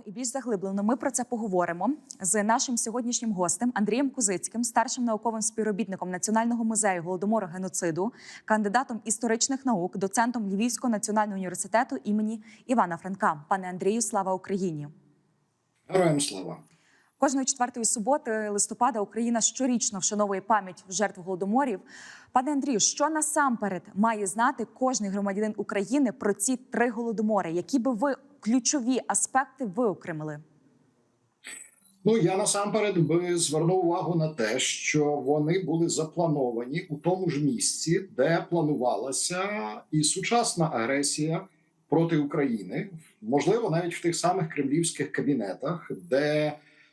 детально і більш заглиблено ми про це поговоримо з нашим сьогоднішнім гостем Андрієм Кузицьким, старшим науковим співробітником Національного музею голодомору геноциду, кандидатом історичних наук, доцентом Львівського національного університету імені Івана Франка. Пане Андрію, слава Україні! Героям слава! Кожної четвертої суботи листопада Україна щорічно вшановує пам'ять жертв голодоморів. Пане Андрію, що насамперед має знати кожний громадянин України про ці три голодомори? Які би ви ключові аспекти виокремили? Ну я насамперед би звернув увагу на те, що вони були заплановані у тому ж місці, де планувалася і сучасна агресія проти України, можливо, навіть в тих самих кремлівських кабінетах, де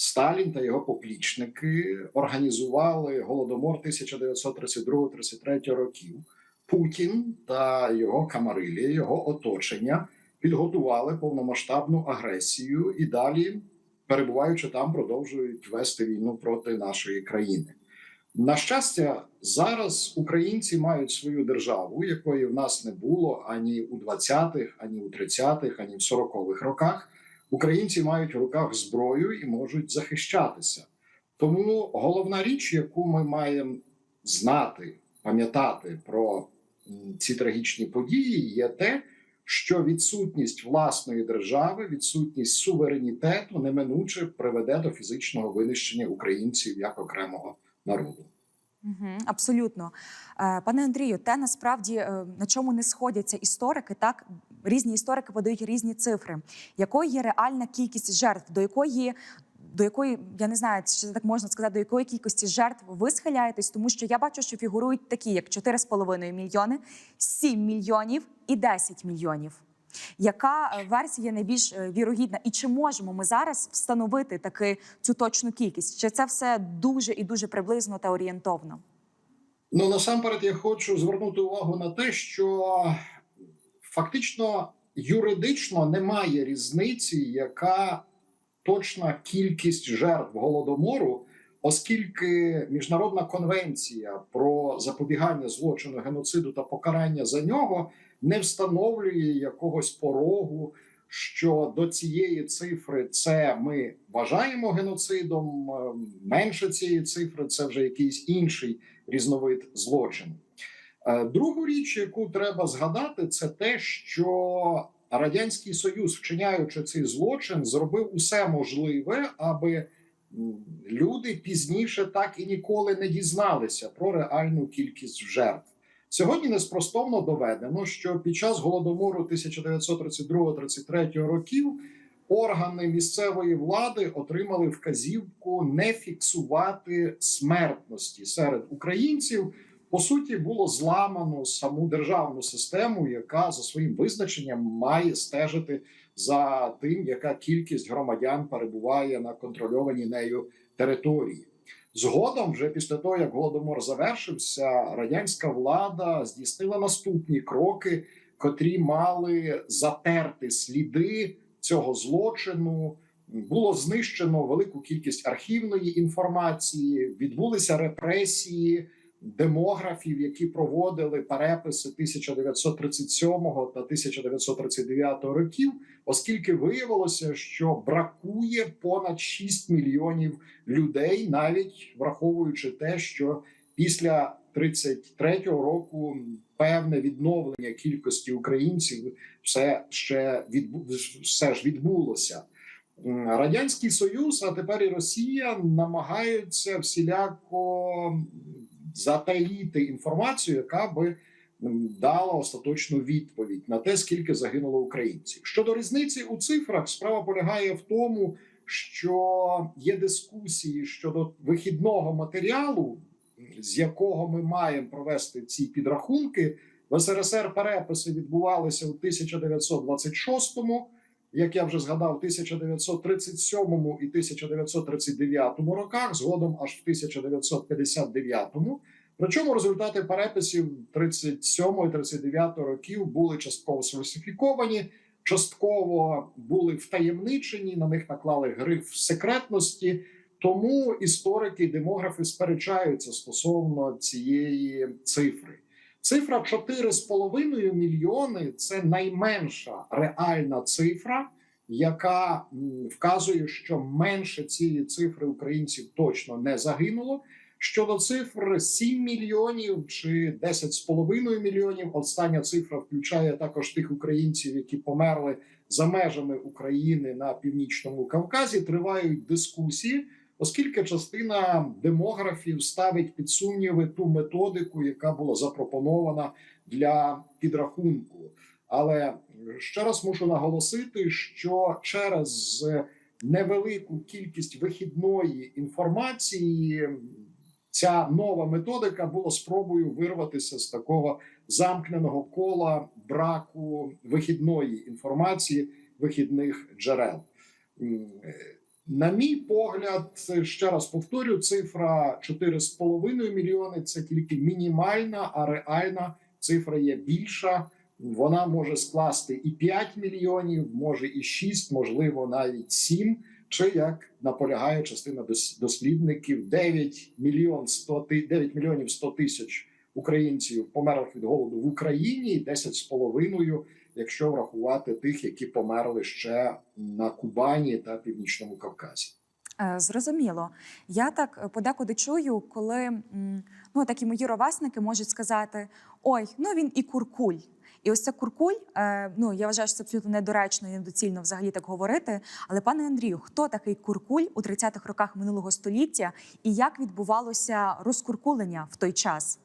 Сталін та його поплічники організували голодомор 1932-33 років. Путін та його камарилі, його оточення підготували повномасштабну агресію і далі, перебуваючи там, продовжують вести війну проти нашої країни. На щастя, зараз українці мають свою державу, якої в нас не було ані у 20-х, ані у 30-х, ані в 40-х роках. Українці мають в руках зброю і можуть захищатися. Тому головна річ, яку ми маємо знати, пам'ятати про ці трагічні події, є те, що відсутність власної держави, відсутність суверенітету неминуче приведе до фізичного винищення українців як окремого народу. Угу, абсолютно, Е, пане Андрію, те насправді е, на чому не сходяться історики, так різні історики подають різні цифри. Якою є реальна кількість жертв, до якої до якої я не знаю, чи так можна сказати, до якої кількості жертв ви схиляєтесь, тому що я бачу, що фігурують такі, як 4,5 мільйони, 7 мільйонів і 10 мільйонів. Яка е, версія найбільш е, вірогідна? І чи можемо ми зараз встановити таки цю точну кількість? Чи це все дуже і дуже приблизно та орієнтовно? Ну насамперед я хочу звернути увагу на те, що фактично юридично немає різниці, яка точна кількість жертв голодомору, оскільки міжнародна конвенція про запобігання злочину геноциду та покарання за нього не встановлює якогось порогу. Що до цієї цифри це ми вважаємо геноцидом, менше цієї цифри це вже якийсь інший різновид злочину. Другу річ, яку треба згадати, це те, що радянський союз, вчиняючи цей злочин, зробив усе можливе, аби люди пізніше так і ніколи не дізналися про реальну кількість жертв. Сьогодні неспростовно доведено, що під час голодомору 1932-33 років органи місцевої влади отримали вказівку не фіксувати смертності серед українців. По суті, було зламано саму державну систему, яка за своїм визначенням має стежити за тим, яка кількість громадян перебуває на контрольованій нею території. Згодом, вже після того як голодомор завершився, радянська влада здійснила наступні кроки, котрі мали затерти сліди цього злочину. Було знищено велику кількість архівної інформації, відбулися репресії демографів, які проводили переписи 1937 та 1939 років, оскільки виявилося, що бракує понад 6 мільйонів людей, навіть враховуючи те, що після 33-го року певне відновлення кількості українців все ще відбу... все ж відбулося. Радянський Союз, а тепер і Росія намагаються всіляко затаїти інформацію, яка би дала остаточну відповідь на те, скільки загинуло українців. Щодо різниці у цифрах, справа полягає в тому, що є дискусії щодо вихідного матеріалу, з якого ми маємо провести ці підрахунки. В СРСР переписи відбувалися у 1926-му, як я вже згадав, 1937 і 1939 роках, згодом аж в 1959-му. Причому результати переписів 37 і 39 років були частково сфальсифіковані, частково були втаємничені. На них наклали гриф секретності. Тому історики і демографи сперечаються стосовно цієї цифри. Цифра 4,5 мільйони це найменша реальна цифра, яка вказує, що менше цієї цифри українців точно не загинуло. Щодо цифр 7 мільйонів чи 10,5 мільйонів. Остання цифра включає також тих українців, які померли за межами України на північному Кавказі. Тривають дискусії, оскільки частина демографів ставить під сумніви ту методику, яка була запропонована для підрахунку. Але ще раз мушу наголосити, що через невелику кількість вихідної інформації ця нова методика була спробою вирватися з такого замкненого кола браку вихідної інформації, вихідних джерел. На мій погляд, ще раз повторю, цифра 4,5 мільйони це тільки мінімальна, а реальна цифра є більша. Вона може скласти і 5 мільйонів, може і 6, можливо, навіть 7, чи як наполягає частина дос- дослідників, 9 мільйон 100 ти- 9 мільйонів 100 тисяч українців померлих від голоду в Україні, і 10,5, якщо врахувати тих, які померли ще на Кубані та Північному Кавказі. Е, Зрозуміло. Я так е, подекуди чую, коли ну такі мої ровесники можуть сказати: ой, ну він і куркуль. І ось це куркуль. е, Ну я вважаю, що це абсолютно недоречно і недоцільно взагалі так говорити. Але пане Андрію, хто такий куркуль у 30-х роках минулого століття і як відбувалося розкуркулення в той час?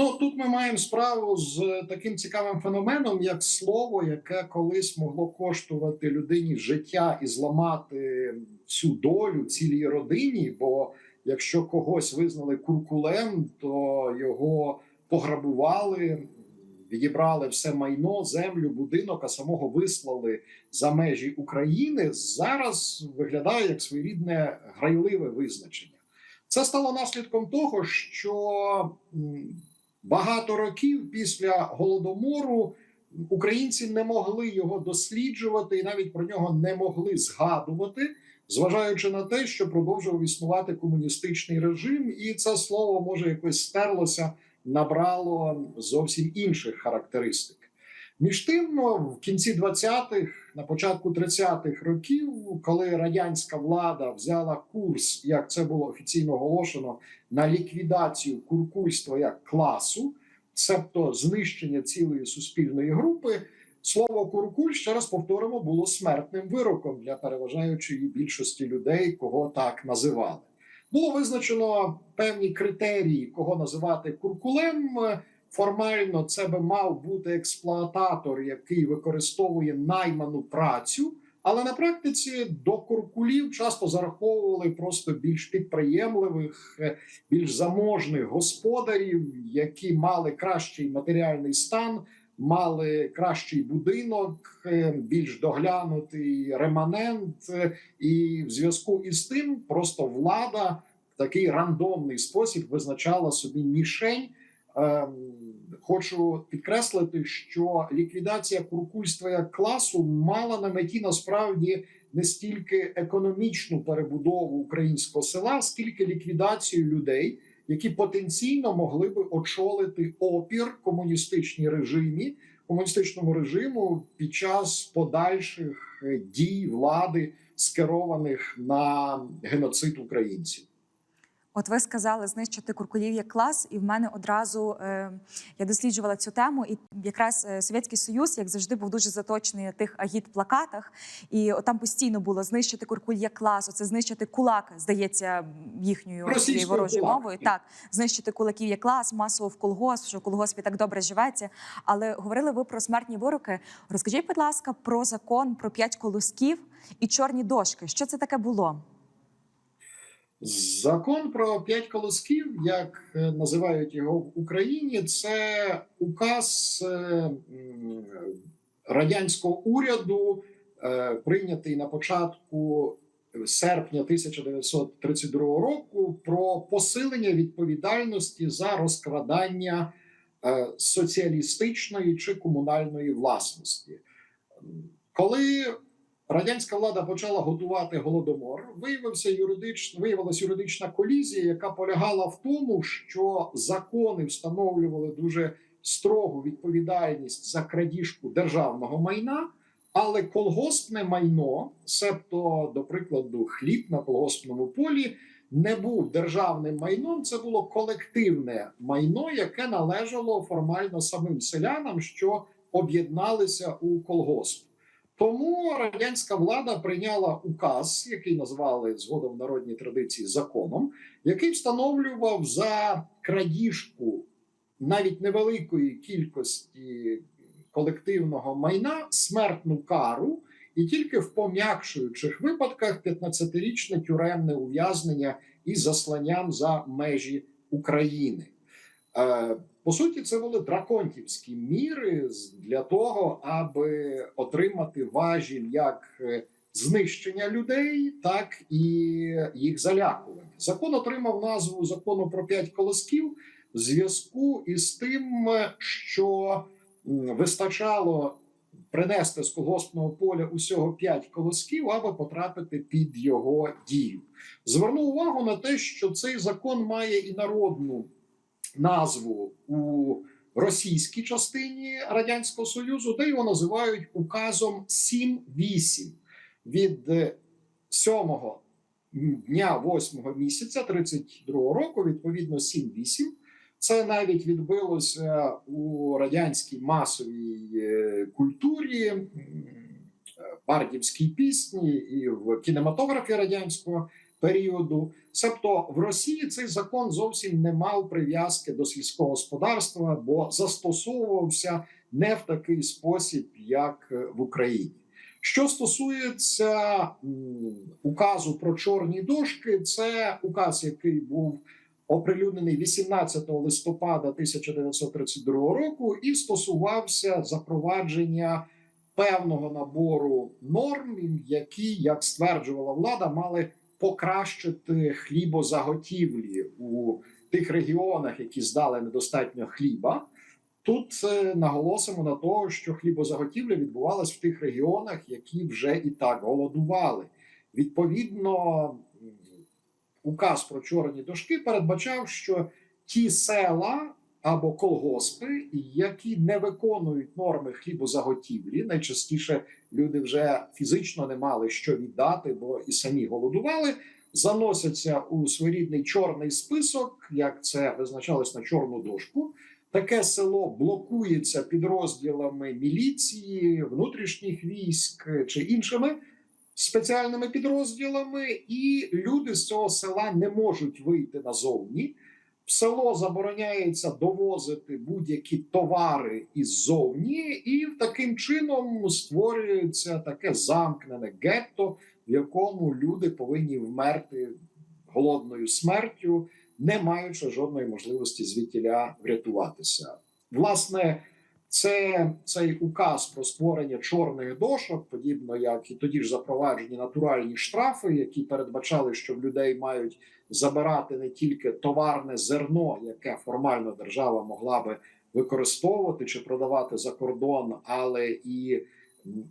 Ну тут ми маємо справу з таким цікавим феноменом, як слово, яке колись могло коштувати людині життя і зламати всю долю цілій родині. Бо якщо когось визнали куркулем, то його пограбували, відібрали все майно, землю, будинок, а самого вислали за межі України. Зараз виглядає як своєрідне грайливе визначення. Це стало наслідком того, що багато років після голодомору українці не могли його досліджувати і навіть про нього не могли згадувати, зважаючи на те, що продовжував існувати комуністичний режим, і це слово може якось стерлося, набрало зовсім інших характеристик. Між тим, в кінці 20-х, на початку 30-х років, коли радянська влада взяла курс, як це було офіційно оголошено, на ліквідацію куркульства як класу, себто знищення цілої суспільної групи, слово куркуль, ще раз повторимо, було смертним вироком для переважаючої більшості людей, кого так називали. Було визначено певні критерії, кого називати куркулем. Формально це би мав бути експлуататор, який використовує найману працю. Але на практиці до куркулів часто зараховували просто більш підприємливих, е, більш заможних господарів, які мали кращий матеріальний стан, мали кращий будинок, е, більш доглянутий реманент. е, І в зв'язку із тим просто влада в такий рандомний спосіб визначала собі мішень. Ем, Хочу підкреслити, що ліквідація куркульства як класу мала на меті насправді не стільки економічну перебудову українського села, скільки ліквідацію людей, які потенційно могли би очолити опір комуністичній режимі, комуністичному режиму під час подальших дій влади, скерованих на геноцид українців. От ви сказали знищити куркулів як клас, і в мене одразу е, я досліджувала цю тему, і якраз е, Совєтський Союз, як завжди, був дуже заточений на тих агіт-плакатах. І от там постійно було знищити куркуль як клас, оце знищити кулак, здається, їхньою Російською ворожою кулак. мовою. Так, знищити кулаків як клас, масово в колгосп, що в колгоспі так добре живеться. Але говорили ви про смертні вироки. Розкажіть, будь ласка, про закон про п'ять колосків і чорні дошки. Що це таке було? Закон про п'ять колосків, як е, називають його в Україні, це указ е, радянського уряду, е, прийнятий на початку серпня 1932 року, про посилення відповідальності за розкрадання соціалістичної чи комунальної власності. Коли радянська влада почала готувати голодомор. Виявився юридично, виявилася юридична колізія, яка полягала в тому, що закони встановлювали дуже строгу відповідальність за крадіжку державного майна. Але колгоспне майно, себто, до прикладу, хліб на колгоспному полі, не був державним майном. Це було колективне майно, яке належало формально самим селянам, що об'єдналися у колгосп. Тому радянська влада прийняла указ, який назвали згодом в народній традиції законом, який встановлював за крадіжку навіть невеликої кількості колективного майна смертну кару, і тільки в пом'якшуючих випадках 15-річне тюремне ув'язнення із засланням за межі України. По суті, це були драконтівські міри для того, аби отримати важіль як е, знищення людей, так і їх залякування. Закон отримав назву закону про п'ять колосків в зв'язку із тим, що вистачало принести з колгоспного поля усього п'ять колосків, аби потрапити під його дію. Зверну увагу на те, що цей закон має і народну назву у російській частині Радянського Союзу, де його називають указом 7-8 від е, 7 дня 8 місяця 32 року, відповідно 7-8. Це навіть відбилося у радянській масовій е, культурі, е, бардівській пісні і в кінематографі радянського періоду. Себто в Росії цей закон зовсім не мав прив'язки до сільського господарства, бо застосовувався не в такий спосіб, як е, в Україні. Що стосується указу про чорні дошки, це указ, який був оприлюднений 18 листопада 1932 року, і стосувався запровадження певного набору норм, які, як стверджувала влада, мали покращити хлібозаготівлі у тих регіонах, які здали недостатньо хліба. Тут е, наголосимо на того, що хлібозаготівля відбувалась в тих регіонах, які вже і так голодували. Відповідно, указ про чорні дошки передбачав, що ті села або колгоспи, які не виконують норми хлібозаготівлі, найчастіше люди вже фізично не мали що віддати, бо і самі голодували. Заносяться у своєрідний чорний список, як це визначалось на чорну дошку. Таке село блокується підрозділами міліції, внутрішніх військ чи іншими спеціальними підрозділами, і люди з цього села не можуть вийти назовні. Село забороняється довозити будь-які товари іззовні, і таким чином створюється таке замкнене гетто, в якому люди повинні вмерти голодною смертю, не маючи жодної можливості звідтіля врятуватися. Власне, це цей указ про створення чорних дошок, подібно як і тоді ж запроваджені натуральні штрафи, які передбачали, що в людей мають забирати не тільки товарне зерно, яке формально держава могла би використовувати чи продавати за кордон, але і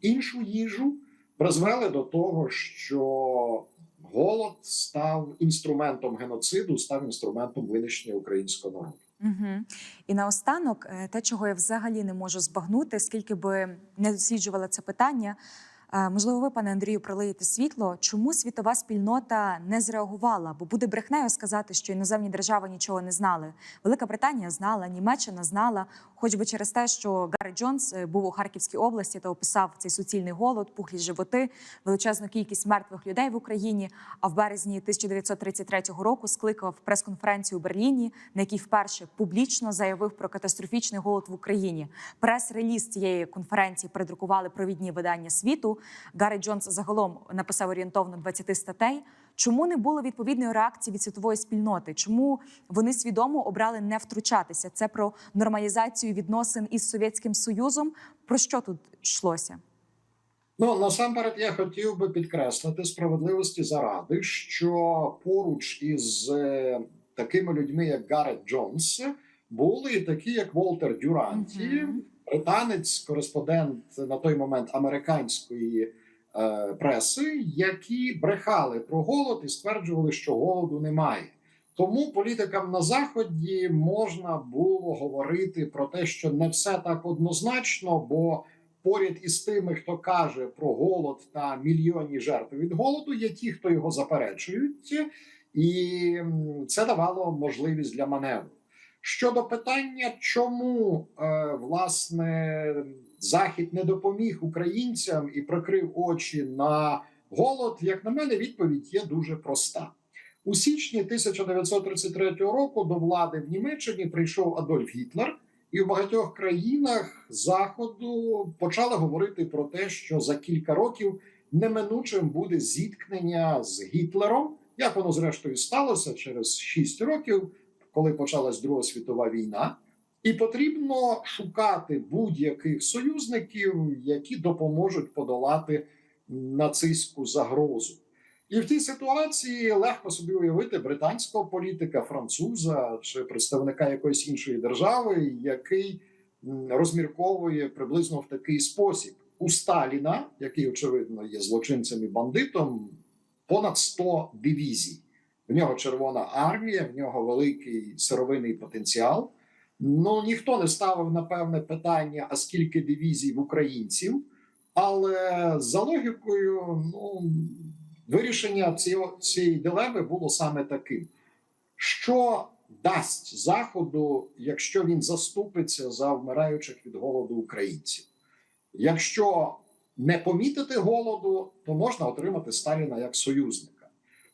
іншу їжу, призвели до того, що голод став інструментом геноциду, став інструментом винищення українського народу. Угу. І наостанок, е, те, чого я взагалі не можу збагнути, скільки би не досліджувала це питання. Можливо, ви, пане Андрію, пролиєте світло, чому світова спільнота не зреагувала? Бо буде брехнею сказати, що іноземні держави нічого не знали. Велика Британія знала, Німеччина знала, хоч би через те, що Гаррі Джонс е, був у Харківській області та описав цей суцільний голод, пухлі животи, величезну кількість мертвих людей в Україні. А в березні 1933 року скликав прес-конференцію у Берліні, на якій вперше публічно заявив про катастрофічний голод в Україні. Прес-реліз цієї конференції передрукували провідні видання світу. Гаррі Джонс загалом написав орієнтовно 20 статей. Чому не було відповідної реакції від світової спільноти? Чому вони свідомо обрали не втручатися? Це про нормалізацію відносин із Совєтським Союзом. Про що тут йшлося? Ну насамперед я хотів би підкреслити справедливості заради, що поруч із е, такими людьми, як Гарет Джонс, були і такі, як Волтер Дюранті, Мгм. Британець, кореспондент на той момент американської е, преси, які брехали про голод і стверджували, що голоду немає. Тому політикам на заході можна було говорити про те, що не все так однозначно, бо поряд із тими, хто каже про голод та мільйонні жертви від голоду, є ті, хто його заперечують, і це давало можливість для маневру. Щодо питання, чому е, власне захід не допоміг українцям і прикрив очі на голод, як на мене, відповідь є дуже проста. У січні 1933 року до влади в Німеччині прийшов Адольф Гітлер, і в багатьох країнах заходу почали говорити про те, що за кілька років неминучим буде зіткнення з Гітлером. Як воно зрештою сталося через 6 років, коли почалась Друга світова війна, і потрібно шукати будь-яких союзників, які допоможуть подолати нацистську загрозу. І в тій ситуації легко собі уявити британського політика, француза чи представника якоїсь іншої держави, який розмірковує приблизно в такий спосіб. У Сталіна, який очевидно є злочинцем і бандитом, понад 100 дивізій. В нього Червона армія, в нього великий сировинний потенціал. Ну ніхто не ставив напевне питання, а скільки дивізій в українців. Але за логікою, ну вирішення цього, цієї дилеми було саме таким: що дасть Заходу, якщо він заступиться за вмираючих від голоду українців? Якщо не помітити голоду, то можна отримати Сталіна як союзника.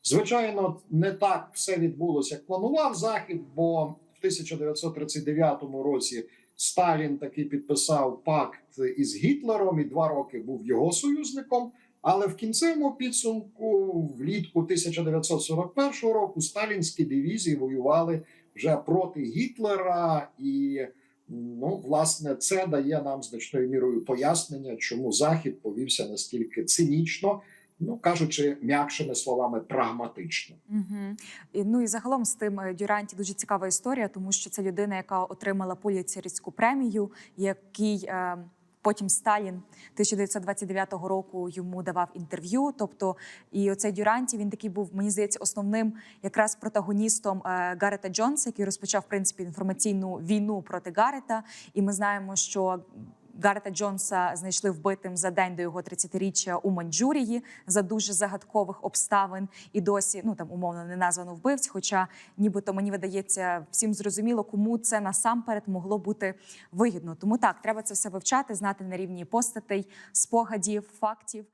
Звичайно, не так все відбулося, як планував Захід, бо в 1939 році Сталін таки підписав пакт із Гітлером і два роки був його союзником. Але в кінцевому підсумку, влітку 1941 року, сталінські дивізії воювали вже проти Гітлера, і ну, власне, це дає нам значною мірою пояснення, чому Захід повівся настільки цинічно, ну кажучи м'якшими словами, прагматично. Угу. І, ну і загалом з тим е, Дюранті дуже цікава історія, тому що це людина, яка отримала Пуліцерівську премію, який е, потім Сталін 1929 року йому давав інтерв'ю. Тобто, і оцей Дюранті він такий був, мені здається, основним якраз протагоністом е, Гарета Джонса, який розпочав в принципі інформаційну війну проти Гарета. І ми знаємо, що Гарета Джонса знайшли вбитим за день до його 30-річчя у Маньчжурії за дуже загадкових обставин. І досі ну там умовно не названо вбивць. Хоча, нібито мені видається, всім зрозуміло, кому це насамперед могло бути вигідно. Тому так треба це все вивчати, знати на рівні постатей, спогадів, фактів.